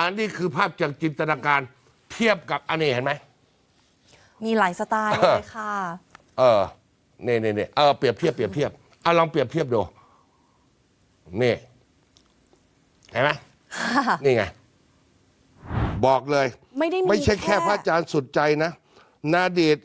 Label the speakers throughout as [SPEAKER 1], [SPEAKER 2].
[SPEAKER 1] อันนี้คือภาพจากจินตนาการเทียบกับอันนี้เห็นไหม
[SPEAKER 2] มีหลายสไตล์เลยค่ะ
[SPEAKER 1] เออนี่นี่นี่เออเปรียบเทียบเปรียบเทียบเอาลองเปรียบเทียบดูนี่เห็นไหมนี่ไง บอกเลย
[SPEAKER 2] ไม่ได้มี
[SPEAKER 1] ไม่ใช่แค่พระอาจารย์สุดใจนะ นาดีต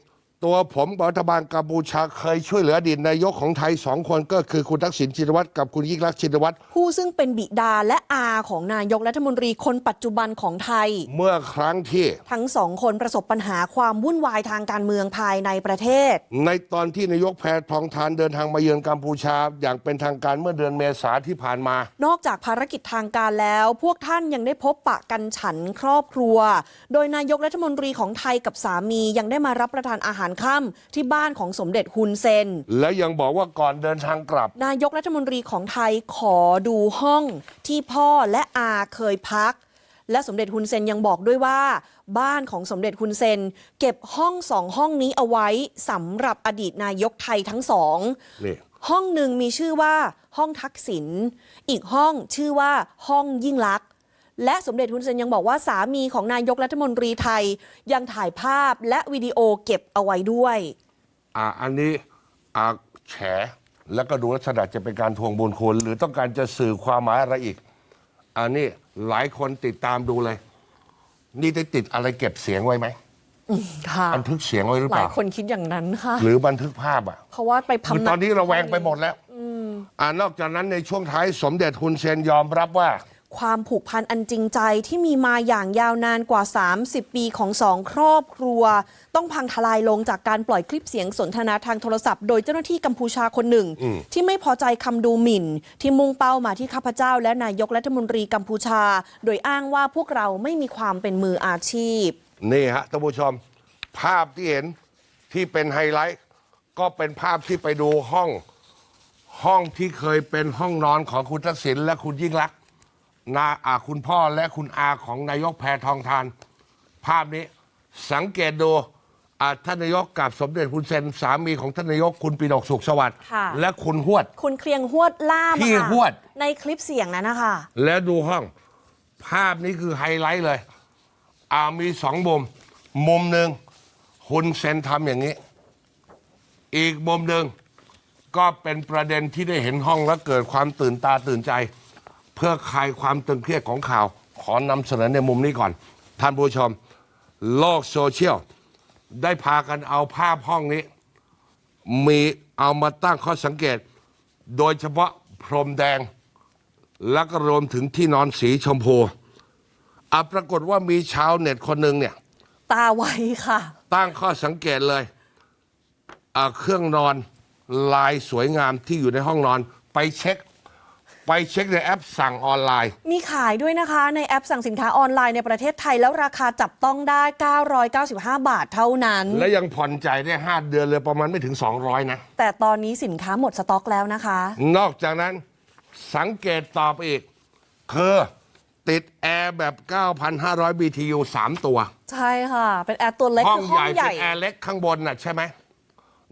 [SPEAKER 1] ตัวผมรัฐบาลกัมพูชาเคยช่วยเหลืออดีตนายกของไทยสองคนก็คือคุณทักษิณชินวัตรกับคุณยิ่งรักษณ์ชินวัตร
[SPEAKER 2] ผู้ซึ่งเป็นบิดาและอาของนายกรัฐมนตรีคนปัจจุบันของไทย
[SPEAKER 1] เมื่อครั้งที่
[SPEAKER 2] ทั้งสองคนประสบปัญหาความวุ่นวายทางการเมืองภายในประเทศ
[SPEAKER 1] ในตอนที่นายกแพทองทานเดินทางมาเยือนกัมพูชา อย่างเป็นทางการเมื่อเดือนเมษาที่ผ่านมา
[SPEAKER 2] นอกจากภารกิจทางการแล้ว พวกท่านยังได้พบปะกันฉันครอบครัว โดยนายกรัฐมนตรีของไทยกับสามียังได้มารับประทานอาหารค่ำที่บ้านของสมเด็จฮุนเซน
[SPEAKER 1] และยังบอกว่าก่อนเดินทางกลับ
[SPEAKER 2] นายกรัฐมนตรีของไทยขอดูห้องที่พ่อและอาเคยพัก และสมเด็จฮุนเซนยังบอกด้วยว่า บ้านของสมเด็จฮุนเซน เก็บห้องสองห้องนี้เอาไว้สำหรับอดีตนายกไทยทั้งสอง
[SPEAKER 1] นี่
[SPEAKER 2] ห้องหนึ่งมีชื่อว่าห้องทักษิณอีกห้องชื่อว่าห้องยิ่งลักษณ์ และสมเด็จฮุนเซนยังบอกว่าสามีของนายกรัฐมนตรีไทย ยังถ่ายภาพและวิดีโอเก็บเอาไว้ด้วย
[SPEAKER 1] อ่าอันนี้อ่าแฉแล้วก็ดูลักษณะจะเป็นการทวงบุญคุณ หรือต้องการจะสื่อความหมายอะไรอีก อันนี้หลายคนติดตามดูเลย นี่ได้ติดอะไรเก็บเสียงไว้ไหม
[SPEAKER 2] ค่ะ
[SPEAKER 1] บันทึกเสียงไว้หรือ
[SPEAKER 2] ห
[SPEAKER 1] เป
[SPEAKER 2] ลาย
[SPEAKER 1] ล่า
[SPEAKER 2] คนคิดอย่างนั้นค่ะ
[SPEAKER 1] หรือบันทึกภาพอะ
[SPEAKER 2] เพราะว่าไป
[SPEAKER 1] คือ
[SPEAKER 2] พำ
[SPEAKER 1] ต
[SPEAKER 2] นั
[SPEAKER 1] อนนี้ระแวงไปหมดแล้วอ่านอกจากนั้นในช่วงท้ายสมเด็จฮุนเซนยอมรับว่า
[SPEAKER 2] ความผูกพันอันจริงใจที่มีมาอย่างยาวนานกว่า 30 ปีของสองครอบครัว ต้องพังทลายลงจากการปล่อยคลิปเสียงสนทนาทางโทรศัพท์โดยเจ้าหน้าที่กัมพูชาคนหนึ่ง ที่ไม่พอใจคำดูหมิ่น ที่มุ่งเป้ามาที่ข้าพเจ้า และนายกรัฐมนตรีกัมพูชา โดยอ้างว่าพวกเราไม่มีความเป็นมืออาชีพ
[SPEAKER 1] นี่ฮะท่านผู้ชม ภาพที่เห็นที่เป็นไฮไลท์ก็เป็นภาพที่ไปดูห้อง ห้องที่เคยเป็นห้องนอนของคุณทักษิณและคุณยิ่งรักษณ์ นาอาคุณพ่อและคุณอาของนายกแพทองทาน ภาพนี้สังเกตดูอ่าท่านนายกกับสมเด็จคุณเซนสามีของท่านนายกคุณปีดกสุขสวัสดิ์
[SPEAKER 2] ค่ะ
[SPEAKER 1] และคุณหวด
[SPEAKER 2] คุณเคลียงหวดล่าม
[SPEAKER 1] พี่
[SPEAKER 2] ค่ะ
[SPEAKER 1] หวด
[SPEAKER 2] ในคลิปเสียงนั้นนะคะ
[SPEAKER 1] แล้วดูห้อง ภาพนี้คือไฮไลท์เลยอ่ามีสองมุม มุมหนึ่งคุณเซนทำอย่างนี้ อีกมุมหนึ่งก็เป็นประเด็นที่ได้เห็นห้องแล้วเกิดความตื่นตาตื่นใจ เพื่อคลายความตึงเครียดของข่าว ขอนำเสนอในมุมนี้ก่อน ท่านผู้ชม โลกโซเชียล ได้พากันเอาภาพห้องนี้ มีเอามาตั้งข้อสังเกต โดยเฉพาะพรมแดง แล้วก็รวมถึงที่นอนสีชมพูอะปรากฏว่ามีชาวเน็ตคนหนึ่งเนี่ย
[SPEAKER 2] ตาไวค่ะ
[SPEAKER 1] ตั้งข้อสังเกตเลยอะเครื่องนอนลายสวยงามที่อยู่ในห้องนอน ไปเช็ค ไปเช็คในแอปสั่งออนไลน์
[SPEAKER 2] มีขายด้วยนะคะ ในแอปสั่งสินค้าออนไลน์ในประเทศไทยแล้วราคาจับต้องได้ 995 บาทเท่านั้น
[SPEAKER 1] และยังผ่อนจ่ายได้ 5 เดือนเลยประมาณไม่ถึง 200 นะ
[SPEAKER 2] แต่ตอนนี้สินค้าหมดสต็อกแล้วนะคะ
[SPEAKER 1] นอกจากนั้นสังเกตต่อไปอีก คือติดแอร์แบบ 9,500 BTU 3 ตัว
[SPEAKER 2] ใช่ค่ะ เป็นแอร์ตัวเล็ก
[SPEAKER 1] ห้อง
[SPEAKER 2] คือ
[SPEAKER 1] ให
[SPEAKER 2] ห้อ
[SPEAKER 1] ญ่
[SPEAKER 2] งให
[SPEAKER 1] เป็
[SPEAKER 2] ญ่
[SPEAKER 1] นแอร์เล็กข้างบนน่ะใช่ไหม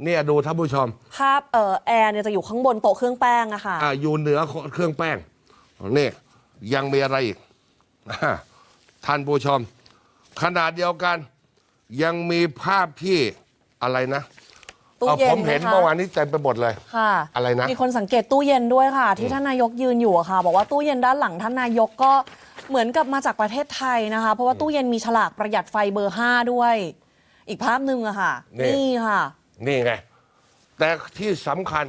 [SPEAKER 1] เนี่ยดูท่านผู้ชม
[SPEAKER 2] ภาพเอ่อแอร์เนี่ยจะอยู่ข้างบนโต๊ะเครื่องแป้งอะค่ะ
[SPEAKER 1] อ่าอยู่เหนือเครื่องแป้งนี่ยังมีอะไรอีกอ่าท่านผู้ชม ขนาดเดียวกัน ยังมีภาพที่อะไรนะ
[SPEAKER 2] ตู้
[SPEAKER 1] เอา
[SPEAKER 2] เย็น
[SPEAKER 1] ผมเห็น
[SPEAKER 2] นะคะ
[SPEAKER 1] เมื่อวานนี้เต็มไปหมดเลย
[SPEAKER 2] ค่ะ
[SPEAKER 1] อะไรนะ
[SPEAKER 2] มีคนสังเกตตู้เย็นด้วยค่ะ ที่ท่านนายกยืนอยู่อะค่ะ บอกว่าตู้เย็นด้านหลังท่านนายกก็เหมือนกับมาจากประเทศไทยนะคะ เพราะว่าตู้เย็นมีฉลากประหยัดไฟเบอร์ห้าด้วย อีกภาพหนึ่งอะค่ะ
[SPEAKER 1] นี่
[SPEAKER 2] นี่ค่ะ
[SPEAKER 1] นี่ไง แต่ที่สำคัญ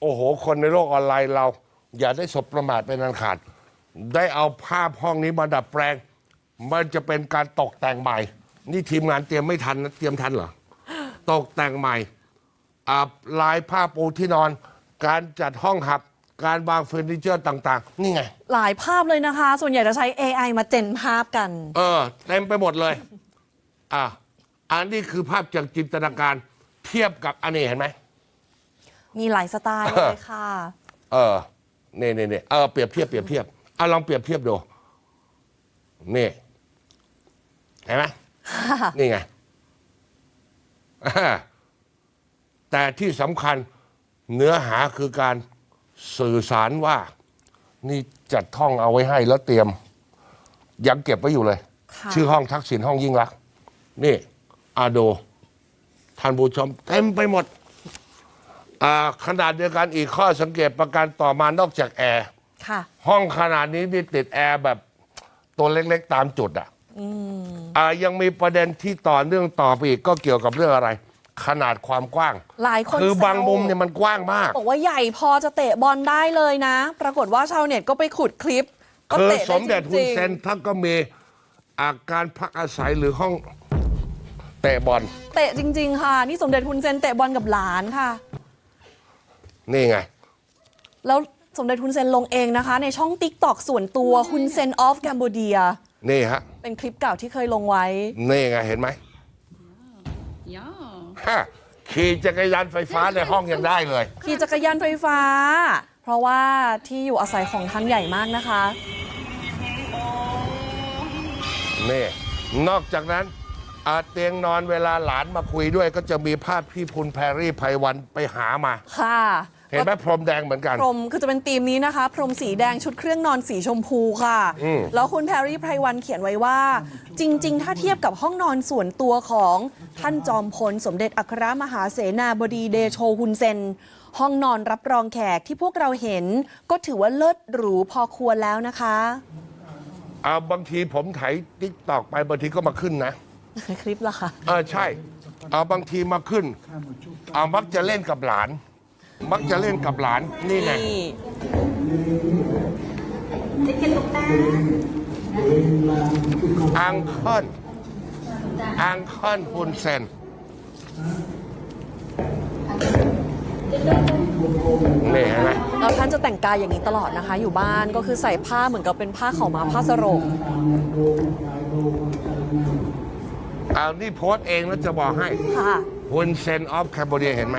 [SPEAKER 1] โอ้โห คนในโลกออนไลน์เรา อย่าได้สบประมาทเป็นอันขาด ได้เอาภาพห้องนี้มาดัดแปลง มันจะเป็นการตกแต่งใหม่ นี่ทีมงานเตรียมไม่ทันนะเตรียมทันเหรอ ตกแต่งใหม่อ่าลายผ้าปูที่นอน การจัดห้องหับ การวางเฟอร์นิเจอร์ต่าง ๆ นี่ไง
[SPEAKER 2] หลายภาพเลยนะคะ ส่วนใหญ่จะใช้ AI มาเจนภาพกัน
[SPEAKER 1] เออ เต็มไปหมดเลย อะ อันนี้คือภาพจากจินตนาการ เทียบกับอันนี้เห็นไหม
[SPEAKER 2] มีหลายสไตล์เลยค่ะ
[SPEAKER 1] เออนี่นี่นี่เออเปรียบเทียบเปรียบเทียบเอาลองเปรียบเทียบดูนี่เห็นไหมนี่ไงอ่าแต่ที่สำคัญเนื้อหาคือการสื่อสารว่า นี่จัดท่องเอาไว้ให้แล้วเตรียม ยังเก็บไว้อยู่เลย
[SPEAKER 2] ค่ะ
[SPEAKER 1] ชื่อห้องทักษิณห้องยิ่งรักษณ์นี่ อาโด ท่านผู้ชมเต็มไปหมดอ่าขนาดเดียวกันอีกข้อสังเกตประการต่อมานอกจากแอร์
[SPEAKER 2] ค่ะ
[SPEAKER 1] ห้องขนาดนี้นี่ติดแอร์แบบตัวเล็กๆตามจุดอะอ่ายังมีประเด็นที่ต่อเนื่องต่อไปอีกก็เกี่ยวกับเรื่องอะไร ขนาดความกว้าง
[SPEAKER 2] หลายคน
[SPEAKER 1] คือบาง
[SPEAKER 2] แซว
[SPEAKER 1] มุมเนี่ยมันกว้างมาก
[SPEAKER 2] บอกว่าใหญ่พอจะเตะบอลได้เลยนะ ปรากฏว่าชาวเน็ตก็ไปขุดคลิปก็
[SPEAKER 1] คือ
[SPEAKER 2] เตะ
[SPEAKER 1] สมเด็จ
[SPEAKER 2] ไจ
[SPEAKER 1] ฮุน
[SPEAKER 2] ริงๆ
[SPEAKER 1] เซนท่านก็มีอาการพักอาศัยหรือห้อง เตะบอล
[SPEAKER 2] เตะจริง ๆ ค่ะ นี่สมเด็จฮุนเซนเตะบอลกับหลานค่ะ
[SPEAKER 1] นี่ไง
[SPEAKER 2] แล้วสมเด็จฮุนเซนลงเองนะคะ ในช่องติ๊กตอกส่วนตัวฮุนเซนออฟแกมโบเดีย
[SPEAKER 1] นี่ฮะ
[SPEAKER 2] เป็นคลิปเก่าที่เคยลงไว้
[SPEAKER 1] นี่ไงเห็นไหม
[SPEAKER 3] Ja.
[SPEAKER 1] ฮะขี่จักรยานไฟฟ้าในห้องยังได้เลย
[SPEAKER 2] ขี่จักรยานไฟฟ้า เพราะว่าที่อยู่อาศัยของท่านใหญ่มากนะคะ
[SPEAKER 1] นี่ นอกจากนั้น อาเตียงนอนเวลาหลานมาคุยด้วย ก็จะมีภาพพี่พุนแพรรี่ไพวันไปหามา
[SPEAKER 2] ค่ะ
[SPEAKER 1] เห็นไหมพรมแดงเหมือนกัน
[SPEAKER 2] พรมคือจะเป็นธีมนี้นะคะ พรมสีแดงชุดเครื่องนอนสีชมพูค่ะ
[SPEAKER 1] อืม
[SPEAKER 2] แล้วคุณแพรรี่ไพรวันเขียนไว้ว่า จริง ๆ ถ้าเทียบกับห้องนอนส่วนตัวของท่านจอมพล สมเด็จอัครมหาเสนาบดีเดโชฮุนเซน ห้องนอนรับรองแขกที่พวกเราเห็น ก็ถือว่าเลิศหรูพอควรแล้วนะคะ
[SPEAKER 1] เอาบางทีผมไถติ๊กตอกไปบางทีก็มาขึ้นนะ
[SPEAKER 2] คลิปละค่ะ
[SPEAKER 1] เออใช่เอาบางทีมาขึ้นเอามักจะเล่นกับหลาน มักจะเล่นกับหลานนี่ไง
[SPEAKER 2] นี่
[SPEAKER 1] อังเคิลอังเคิลฮุนเซนนี่เห็นไหม
[SPEAKER 2] แล้วท่านจะแต่งกายอย่างนี้ตลอดนะคะ อยู่บ้านก็คือใส่ผ้าเหมือนกับเป็นผ้าขาวม้าผ้าสรง
[SPEAKER 1] เอานี่โพสต์เองแล้วจะบอกให้
[SPEAKER 2] ค่ะ
[SPEAKER 1] ฮุนเซนออฟแคมโบเดียเห็นไหม